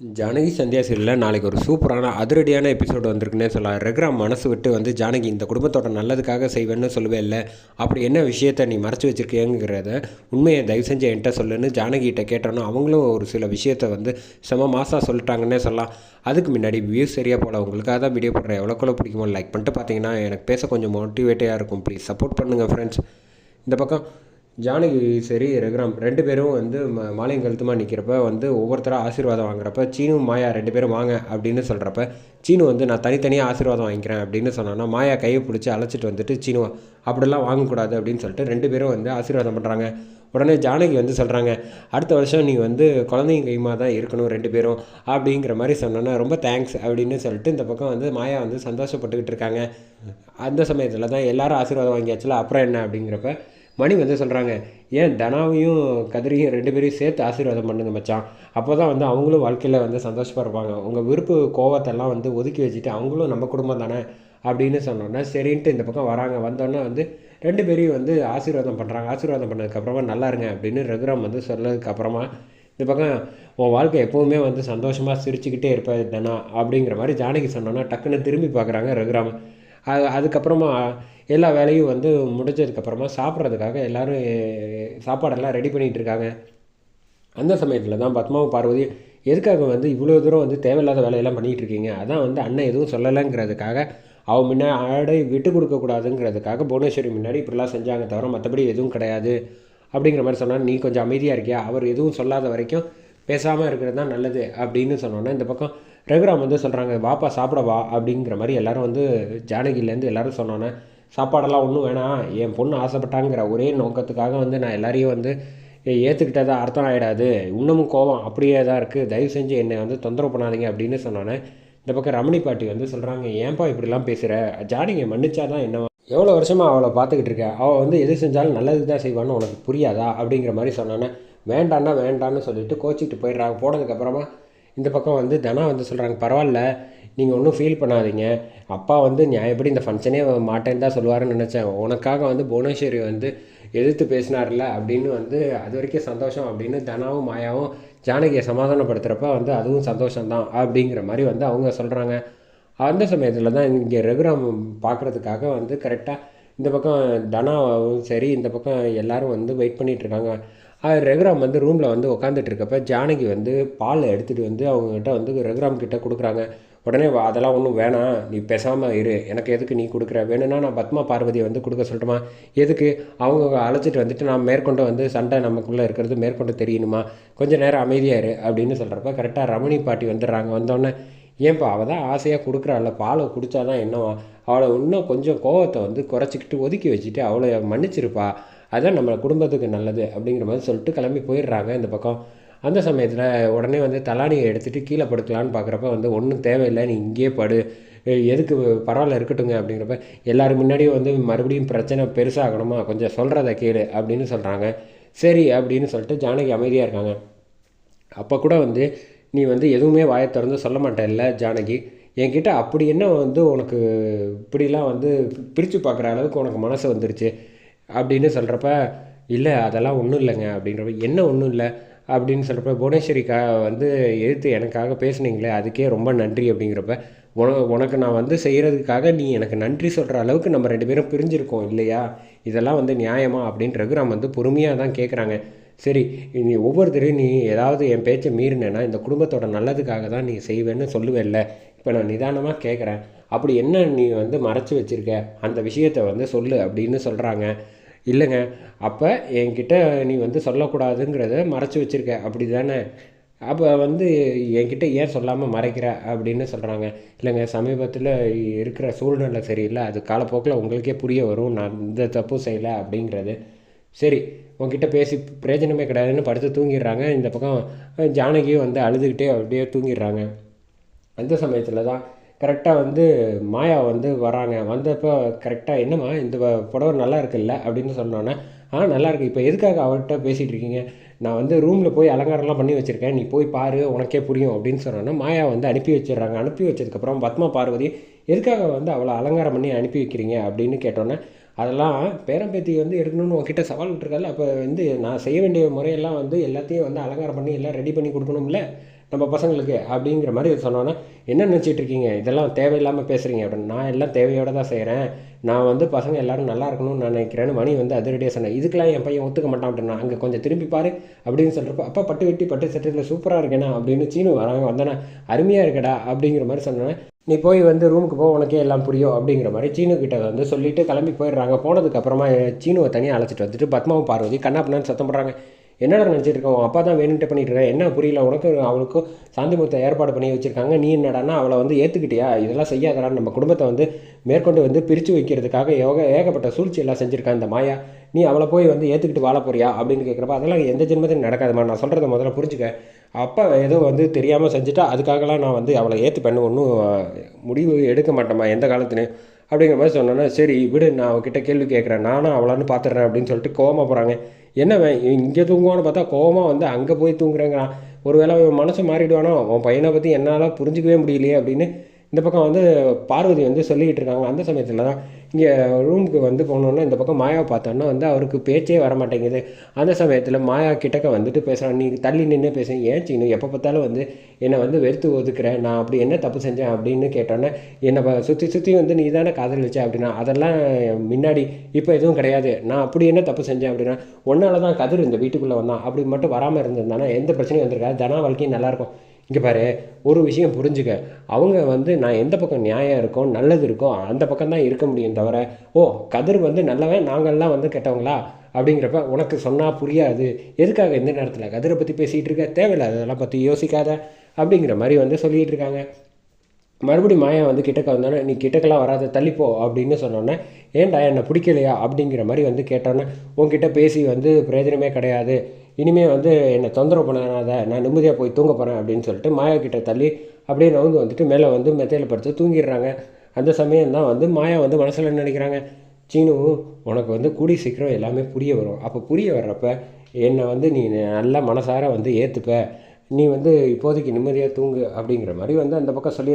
ஜானகி சந்தியா சீரியலில் நாளைக்கு ஒரு சூப்பரான அதிரடியான எபிசோடு வந்திருக்குன்னே சொல்லலாம். ரெக்ராம் மனசு விட்டு வந்து ஜானகி இந்த குடும்பத்தோட நல்லதுக்காக செய்வேன்னு சொல்லவே இல்லை. அப்படி என்ன விஷயத்த நீ மறைச்சி வச்சிருக்கேங்கிறத உண்மையை தயவு செஞ்சு என்கிட்ட சொல்லுன்னு ஜானகிகிட்ட கேட்டோன்னா அவங்களும் ஒரு சில விஷயத்த வந்து செம மாசாக சொல்லிட்டாங்கன்னே சொல்லலாம். அதுக்கு முன்னாடி வியூஸ் சரியாக போல. உங்களுக்காக தான் வீடியோ போடுறேன். எவ்வளோக்குள்ள பிடிக்குமோ லைக் பண்ணிட்டு பார்த்தீங்கன்னா எனக்கு பேச கொஞ்சம் மோட்டிவேட்டாக இருக்கும். ப்ளீஸ் சப்போர்ட் பண்ணுங்கள் ஃப்ரெண்ட்ஸ் இந்த பக்கம் ஜானகி சரி ரகுராம் ரெண்டு பேரும் வந்து ம மாலையும் கழுத்துமாக நிற்கிறப்ப வந்து ஒவ்வொருத்தராக ஆசீர்வாதம் வாங்குறப்ப சீனும் மாயா ரெண்டு பேரும் வாங்க அப்படின்னு சொல்கிறப்ப சீனு வந்து நான் தனித்தனியாக ஆசீர்வாதம் வாங்கிக்கிறேன் அப்படின்னு சொன்னோன்னா மாயா கையை பிடிச்சி அழைச்சிட்டு வந்துட்டு சீனு அப்படிலாம் வாங்கக்கூடாது அப்படின்னு சொல்லிட்டு ரெண்டு பேரும் வந்து ஆசீர்வாதம் பண்ணுறாங்க உடனே ஜானகி வந்து சொல்கிறாங்க அடுத்த வருஷம் நீ வந்து குழந்தைங்க கைமாக தான் இருக்கணும் ரெண்டு பேரும் அப்படிங்கிற மாதிரி சொன்னோன்னா ரொம்ப தேங்க்ஸ் அப்படின்னு சொல்லிட்டு இந்த பக்கம் வந்து மாயா வந்து சந்தோஷப்பட்டுக்கிட்டு இருக்காங்க. அந்த சமயத்தில் தான் எல்லாரும் ஆசீர்வாதம் வாங்கியாச்சுல அப்புறம் என்ன அப்படிங்கிறப்ப மணி வந்து சொல்கிறாங்க ஏன் தனாவையும் கதிரியும் ரெண்டு பேரையும் சேர்த்து ஆசீர்வாதம் பண்ணுங்க மச்சான். அப்போ தான் வந்து அவங்களும் வாழ்க்கையில் வந்து சந்தோஷமாக இருப்பாங்க. உங்கள் விருப்பு கோவத்தெல்லாம் வந்து ஒதுக்கி வச்சுட்டு அவங்களும் நம்ம குடும்பம் தானே அப்படின்னு சொன்னோன்னா சரின்ட்டு இந்த பக்கம் வராங்க. வந்தோன்னே வந்து ரெண்டு பேரையும் வந்து ஆசீர்வாதம் பண்ணுறாங்க ஆசீர்வாதம் பண்ணதுக்கப்புறமா நல்லா இருங்க அப்படின்னு ரகுராம் வந்து சொன்னதுக்கப்புறமா இந்த பக்கம் உன் வாழ்க்கை எப்போவுமே வந்து சந்தோஷமாக சிரிச்சுக்கிட்டே இருப்பேன் தனா அப்படிங்கிற மாதிரி ஜானகி சொன்னோன்னா டக்குன்னு திரும்பி பார்க்குறாங்க ரகுராம். அது அதுக்கப்புறமா எல்லா வேலையும் வந்து முடிஞ்சதுக்கப்புறமா சாப்பிட்றதுக்காக எல்லோரும் சாப்பாடெல்லாம் ரெடி பண்ணிகிட்ருக்காங்க அந்த சமயத்தில் தான் பத்மாவும் பார்வதி எதுக்காக வந்து இவ்வளோ தூரம் வந்து தேவையில்லாத வேலையெல்லாம் பண்ணிகிட்டு இருக்கீங்க? அதான் வந்து அண்ணன் எதுவும் சொல்லலைங்கிறதுக்காக அவன் முன்னாடி விட்டு கொடுக்கக்கூடாதுங்கிறதுக்காக புவனேஸ்வரி முன்னாடி இப்படிலாம் செஞ்சாங்க தவிர மற்றபடி எதுவும் கிடையாது. அப்படிங்கிற மாதிரி சொன்னால் நீ கொஞ்சம் அமைதியாக இருக்கியா? அவர் எதுவும் சொல்லாத வரைக்கும் பேசாமல் இருக்கிறது தான் நல்லது. அப்படின்னு சொன்னோன்னே இந்த பக்கம் ரகுராம் வந்து சொல்கிறாங்க வாப்பா சாப்பிட வா அப்படிங்கிற மாதிரி எல்லோரும் வந்து ஜானகிலேருந்து எல்லோரும் சொன்னோன்னே சாப்பாடெல்லாம் ஒன்றும் வேணாம். என் பொண்ணு ஆசைப்பட்டாங்கிற ஒரே நோக்கத்துக்காக வந்து நான் எல்லாரையும் வந்து ஏற்றுக்கிட்டதாக அர்த்தம் ஆகிடாது இன்னமும் கோவம் அப்படியே தான் இருக்குது தயவு செஞ்சு என்னை வந்து தொந்தரவு பண்ணாதீங்க அப்படின்னு சொன்னோன்னே இந்த பக்கம் ரமணி பாட்டி வந்து சொல்கிறாங்க ஏன்பா இப்படிலாம் பேசுகிற ஜானகி மன்னிச்சா தான் என்ன எவ்வளோ வருஷமாக அவளை பார்த்துக்கிட்டு இருக்க? அவள் வந்து எது செஞ்சாலும் நல்லது தான் செய்வான்னு உனக்கு புரியாதா? அப்படிங்கிற மாதிரி சொன்னானே வேண்டான்னா வேண்டான்னு சொல்லிட்டு கோச்சிக்கிட்டு போயிடுறாங்க போனதுக்கப்புறமா இந்த பக்கம் வந்து தனா வந்து சொல்கிறாங்க பரவாயில்ல நீங்கள் ஒன்றும் ஃபீல் பண்ணாதீங்க. அப்பா வந்து நியாயப்படி இந்த ஃபங்க்ஷனே மாட்டேன்னு தான் சொல்லுவாருன்னு நினச்சேன். உனக்காக வந்து புவனேஸ்வரி வந்து எதிர்த்து பேசினார்ல அப்படின்னு வந்து அது வரைக்கும் சந்தோஷம் அப்படின்னு தனாவும் மாயாவும் ஜானகியை சமாதானப்படுத்துகிறப்ப வந்து அதுவும் சந்தோஷம்தான் அப்படிங்கிற மாதிரி வந்து அவங்க சொல்கிறாங்க அந்த சமயத்தில் தான் இங்கே ரகுராம் பார்க்குறதுக்காக வந்து கரெக்டாக இந்த பக்கம் தனாவும் சரி இந்த பக்கம் எல்லோரும் வந்து வெயிட் பண்ணிகிட்ருக்காங்க ரகுராம் வந்து ரூமில் வந்து உட்காந்துட்டு இருக்கப்ப ஜானகி வந்து பால் எடுத்துகிட்டு வந்து அவங்ககிட்ட வந்து ரகுராம் கிட்ட கொடுக்குறாங்க. உடனே அதெல்லாம் ஒன்றும் வேணாம். நீ பேசாமல் இரு. எனக்கு எதுக்கு நீ கொடுக்குற? வேணும்னா நான் பத்மா பார்வதியை வந்து கொடுக்க சொல்லட்டுமா? எதுக்கு? அவங்க அழைச்சிட்டு வந்துட்டு நான் மேற்கொண்டு வந்து சண்டை நமக்குள்ளே இருக்கிறது மேற்கொண்டு தெரியணுமா? கொஞ்சம் நேரம் அமைதியாக இரு அப்படின்னு சொல்கிறப்ப கரெக்டாக ரமணி பாட்டி வந்துடுறாங்க. வந்தோடனே ஏன்பா அவள் தான் ஆசையாக கொடுக்குறாள்ல. பாலை குடித்தா தான் என்னவா? அவளை இன்னும் கொஞ்சம் கோவத்தை வந்து குறைச்சிக்கிட்டு ஒதுக்கி வச்சுட்டு அவளை மன்னிச்சிருப்பா. அதுதான் நம்ம குடும்பத்துக்கு நல்லது அப்படிங்கிற மாதிரி சொல்லிட்டு கிளம்பி போயிடுறாங்க இந்த பக்கம். அந்த சமயத்தில் உடனே வந்து தலானியை எடுத்துகிட்டு கீழே படுக்கலான்னு பார்க்குறப்ப வந்து ஒன்றும் தேவையில்லை நீ இங்கேயே படு. எதுக்கு பரவாயில்ல இருக்கட்டுங்க அப்படிங்கிறப்ப எல்லோரும் முன்னாடியும் வந்து மறுபடியும் பிரச்சனை பெருசாகணுமா? கொஞ்சம் சொல்கிறத கேளு அப்படின்னு சொல்கிறாங்க சரி அப்படின்னு சொல்லிட்டு ஜானகி அமைதியாக இருக்காங்க. அப்போ கூட வந்து நீ வந்து எதுவுமே வாயை திறந்து சொல்ல மாட்டேல்ல ஜானகி. என்கிட்ட அப்படி என்ன வந்து உனக்கு இப்படிலாம் வந்து பிரித்து பார்க்குற அளவுக்கு உனக்கு மனசு வந்துருச்சு. அப்படின்னு சொல்கிறப்ப இல்லை அதெல்லாம் ஒன்றும் இல்லைங்க. அப்படின்றப்ப என்ன ஒன்றும் இல்லை? அப்படின்னு சொல்கிறப்ப புவனேஸ்வரிக்கா வந்து எதிர்த்து எனக்காக பேசுனீங்களே அதுக்கே ரொம்ப நன்றி. அப்படிங்கிறப்ப உன உனக்கு நான் வந்து செய்கிறதுக்காக நீ எனக்கு நன்றி சொல்கிற அளவுக்கு நம்ம ரெண்டு பேரும் பிரிஞ்சிருக்கோம் இல்லையா? இதெல்லாம் வந்து நியாயமா? அப்படின்னு ரகுராம் வந்து பொறுமையாக தான் கேட்குறாங்க சரி நீ ஒவ்வொருத்தரையும் நீ ஏதாவது என் பேச்சை மீறினேன்னா இந்த குடும்பத்தோட நல்லதுக்காக தான் நீ செய்வேன்னு சொல்லுவேல்ல. இப்போ நான் நிதானமாக கேட்குறேன் அப்படி என்ன நீ வந்து மறைச்சி வச்சுருக்க? அந்த விஷயத்த வந்து சொல்லு அப்படின்னு சொல்கிறாங்க இல்லைங்க. அப்போ என்கிட்ட நீ வந்து சொல்லக்கூடாதுங்கிறத மறைச்சி வச்சுருக்க. அப்படி தானே அப்போ வந்து என்கிட்ட ஏன் சொல்லாமல் மறைக்கிற? அப்படின்னு சொல்கிறாங்க இல்லைங்க சமீபத்தில் இருக்கிற சூழ்நிலை சரியில்லை. அது காலப்போக்கில் உங்களுக்கே புரிய வரும். நான் இந்த தப்பும் செய்யலை அப்படிங்கிறது. சரி உங்ககிட்ட பேசி பிரயோஜனமே கிடையாதுன்னு படுத்து தூங்கிடுறாங்க. இந்த பக்கம் ஜானகியும் வந்து அழுதுகிட்டே அப்படியே தூங்கிடுறாங்க. அந்த சமயத்தில் தான் கரெக்டாக வந்து மாயா வந்து வராங்க. வந்தப்போ கரெக்டாக என்னம்மா இந்த புடவை நல்லா இருக்குல்ல? அப்படின்னு சொன்னோன்னே ஆ நல்லா இருக்கு. இப்போ எதுக்காக அவர்கிட்ட பேசிகிட்டு இருக்கீங்க? நான் வந்து ரூமில் போய் அலங்காரம்லாம் பண்ணி வச்சுருக்கேன். நீ போய் பாரு உனக்கே புரியும். அப்படின்னு சொன்னோன்னா மாயா வந்து அனுப்பி வச்சிடுறாங்க. அனுப்பி வச்சதுக்கப்புறம் பத்மா பார்வதி எதுக்காக வந்து அவளை அலங்காரம் பண்ணி அனுப்பி வைக்கிறீங்க? அப்படின்னு கேட்டோன்னே அதெல்லாம் பேரம்பேத்தி வந்து எடுக்கணும்னு உங்ககிட்ட சவால் விட்டுருக்காள். அப்போ வந்து நான் செய்ய வேண்டிய முறையெல்லாம் வந்து எல்லாத்தையும் வந்து அலங்காரம் பண்ணி எல்லாம் ரெடி பண்ணி கொடுக்கணும்ல? நம்ம பசங்களுக்கு அப்படிங்கிற மாதிரி சொன்னோன்னே என்ன நினச்சிட்டு இருக்கீங்க? இதெல்லாம் தேவையில்லாமல் பேசுகிறீங்க அப்படின்னு. நான் எல்லாம் தேவையோடு தான் செய்கிறேன் நான் வந்து பசங்க எல்லாரும் நல்லா இருக்கணும்னு நான் நினைக்கிறேன்னு மணி வந்து அதிரடியாக சொன்னேன். இதுக்கெல்லாம் என் பையன் ஒத்துக்க மாட்டான். அப்படின்னா. அங்கே கொஞ்சம் திரும்பி பாரு அப்படின்னு சொல்கிறப்ப அப்பா பட்டு வெட்டி பட்டு சட்டத்தில் சூப்பராக இருக்கேனா? அப்படின்னு சீனு வராங்க. வந்தானே அருமையாக இருக்கடா. அப்படிங்கிற மாதிரி சொன்னேன் நீ போய் வந்து ரூமுக்கு போ உனக்கே எல்லாம் புரியும். அப்படிங்கிற மாதிரி சீனு கிட்ட வந்து சொல்லிவிட்டு கிளம்பி போயிடுறாங்க. போனதுக்கப்புறமா சீனுவை தனியாக அழைச்சிட்டு வந்துட்டு பத்மாவும் பார்வதி கண்ணாப்பினான்னு சத்தம் போடுறாங்க. என்னடா நினச்சிட்டு இருக்கோம் அப்பா தான் வேணுன்ட்டு பண்ணிட்டு என்ன புரியல? உனக்கு அவளுக்கு சாந்தி முகத்தை ஏற்பாடு பண்ணி வச்சுருக்காங்க. நீ என்னடானா அவளை வந்து ஏற்றுக்கிட்டியா இதெல்லாம் செய்யாதடா நம்ம குடும்பத்தை வந்து மேற்கொண்டு வந்து பிரித்து வைக்கிறதுக்காக யோக ஏகப்பட்ட சூழ்ச்சி எல்லாம் செஞ்சுருக்கா இந்த மாயா. நீ அவளை போய் வந்து ஏற்றுக்கிட்டு வாழ போறியா? அப்படின்னு கேட்குறப்ப அதெல்லாம் எந்த ஜென்மத்தையும் நடக்காதுமா நான் சொல்கிறத முதல்ல புரிஞ்சுக்க. அப்பா ஏதோ வந்து தெரியாமல் செஞ்சுட்டா அதுக்காகலாம் நான் வந்து அவளை ஏற்றுப்பேன்னு ஒன்றும் முடிவு எடுக்க மாட்டேம்மா எந்த காலத்துலேயும். அப்படிங்கிற மாதிரி சொன்னோன்னா சரி விடு நான் அவகிட்ட கேள்வி கேட்குறேன் நானும் அவளான்னு பார்த்துட்றேன் அப்படின்னு சொல்லிட்டு கோவமாக போகிறாங்க என்னவன் இங்கே தூங்குவான்னு பார்த்தா கோவமாக வந்து அங்கே போய் தூங்குறேங்கிறான். ஒருவேளை அவன் மனசு மாறிடுவானோ உன் பையனை பற்றி என்னால் புரிஞ்சிக்கவே முடியலையே அப்படின்னு இந்த பக்கம் வந்து பார்வதி வந்து சொல்லிக்கிட்டு இருக்காங்க. அந்த சமயத்தில் தான் இங்கே ரூமுக்கு வந்து போனோன்னா இந்த பக்கம் மாயாவை பார்த்தோன்னா வந்து அவருக்கு பேச்சே வர மாட்டேங்குது அந்த சமயத்தில் மாயா கிட்டக்க வந்துட்டு பேசுகிறான் நீ தள்ளி நின்று பேசுகிறேன் ஏன் செய்யணும் எப்போ பார்த்தாலும் வந்து என்னை வந்து வெறுத்து ஒதுக்குறேன் நான் அப்படி என்ன தப்பு செஞ்சேன் அப்படின்னு கேட்டோன்னே என்னை சுற்றி சுற்றி வந்து நீ தானே காதலிச்ச அப்படின்னா அதெல்லாம் முன்னாடி இப்போ எதுவும் கிடையாது. நான் அப்படி என்ன தப்பு செஞ்சேன் அப்படின்னா ஒன்றால் தான் கதிர் இந்த வீட்டுக்குள்ளே வந்தான். அப்படி மட்டும் வராமல் இருந்திருந்தானா எந்த பிரச்சனையும் வந்திருக்காது. தனா வாழ்க்கையும் நல்லாயிருக்கும் இங்கே பாரு ஒரு விஷயம் புரிஞ்சுக்க. அவங்க வந்து நான் எந்த பக்கம் நியாயம் இருக்கோ நல்லது இருக்கோ அந்த பக்கம் தான் இருக்க முடியும் தவிர ஓ கதிர் வந்து நல்லவன் நாங்கள்லாம் வந்து கெட்டவங்களா? அப்படிங்கிறப்ப உனக்கு சொன்னால் புரியாது. எதுக்காக எந்த நேரத்தில் கதிரை பற்றி பேசிகிட்டு இருக்க? தேவையில்லை அதெல்லாம் பற்றி யோசிக்காத. அப்படிங்கிற மாதிரி வந்து சொல்லிகிட்டு இருக்காங்க. மறுபடியும் மாயா வந்து கிட்டக்க வந்தோடனே நீ கிட்டக்கெல்லாம் வராத தள்ளிப்போ அப்படின்னு சொன்னோன்னே ஏன்டா என்னை பிடிக்கலையா? அப்படிங்கிற மாதிரி வந்து கேட்டோன்னே உன்கிட்ட பேசி வந்து பிரயோஜனமே கிடையாது. இனிமேல் வந்து என்னை தொந்தரவு பண்ணாத நான் நிம்மதியாக போய் தூங்க போகிறேன் அப்படின்னு சொல்லிட்டு மாயா கிட்ட தள்ளி அப்படியே நவுந்து வந்துட்டு மேலே வந்து மெத்தையில் படுத்து தூங்கிடுறாங்க. அந்த சமயம் தான் வந்து மாயா வந்து மனசில் நினைக்கிறாங்க? சீனு உனக்கு வந்து கூடி சீக்கிரம் எல்லாமே புரிய வரும். அப்போ புரிய வர்றப்ப என்னை வந்து நீ நல்லா மனசார வந்து ஏற்றுப்ப நீ வந்து இப்போதைக்கு நிம்மதியாக தூங்கு அப்படிங்கிற மாதிரி வந்து அந்த பக்கம் சொல்லி